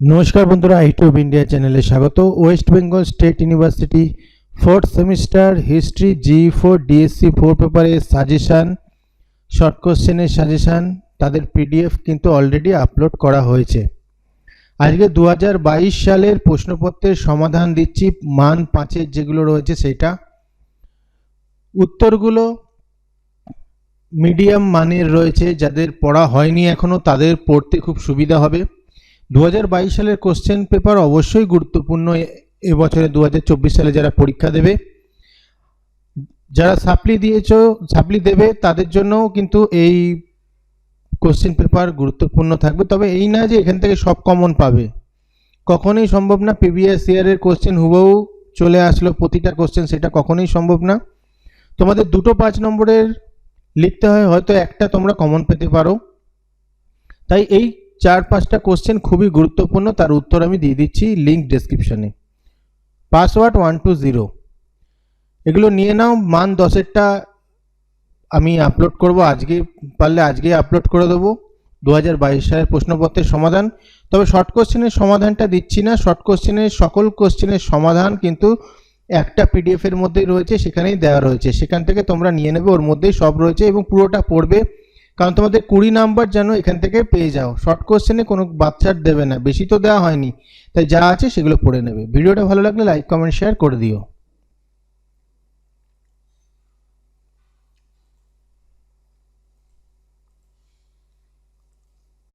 নমস্কার বন্ধুরা YouTube India চ্যানেলে স্বাগত। West Bengal State University fourth semester history G four DSC four পেপারের সাজেশান, শর্ট কোশ্চেনের সাজেশান, তাদের পিডিএফ কিন্তু অলরেডি আপলোড করা হয়েছে। আজকে দু হাজার বাইশ সালের প্রশ্নপত্রের সমাধান দিচ্ছি, মান পাঁচের যেগুলো রয়েছে সেটা। উত্তরগুলো মিডিয়াম মানের রয়েছে, যাদের পড়া হয়নি এখনও তাদের পড়তে খুব সুবিধা হবে। দু হাজার বাইশ সালের কোশ্চেন পেপার অবশ্যই গুরুত্বপূর্ণ এবছরে দু হাজার চব্বিশ সালে যারা পরীক্ষা দেবে, যারা সাপ্লি দিয়েছ, সাপ্লি দেবে, তাদের জন্যও কিন্তু এই কোশ্চেন পেপার গুরুত্বপূর্ণ থাকবে। তবে এই না যে এখান থেকে সব কমন পাবে। কখনোই সম্ভব না প্রিভিয়াস ইয়ারের কোশ্চেন হুবহু চলে আসলো, প্রতিটা কোশ্চেন সেটা কখনোই সম্ভব না। তোমাদের দুটো পাঁচ নম্বরের লিখতে হয়, হয়তো একটা তোমরা কমন পেতে পারো। তাই এই চার পাঁচটা কোশ্চেন খুবই গুরুত্বপূর্ণ, তার উত্তর আমি দিয়ে দিচ্ছি লিঙ্ক ডেসক্রিপশনে পাসওয়ার্ড ওয়ান টু জিরো এগুলো নিয়ে নাও, মান দশেরটা আমি আপলোড করব, আজকে পারলে আজকে আপলোড করে দেবো। দু হাজার বাইশ সালের প্রশ্নপত্রের সমাধান। তবে শর্ট কোশ্চেনের সমাধানটা দিচ্ছি না শর্ট কোশ্চেনের সকল কোশ্চেনের সমাধান কিন্তু একটা পিডিএফ এর মধ্যেই রয়েছে, সেখানেই দেওয়া রয়েছে। সেখান থেকে তোমরা নিয়ে নেবে, ওর মধ্যেই সব রয়েছে এবং পুরোটা পড়বে। কারণ তোমাদের কুড়ি নাম্বার যেন এখান থেকে পেয়ে যাও। শর্ট কোয়েশ্চেনে কোনো বাচ্চার দেবে না। বেশি তো দেওয়া হয়নি। তাই যা আছে সেগুলো পড়ে নেবে। ভিডিওটা ভালো লাগলে লাইক কমেন্ট শেয়ার করে দিও।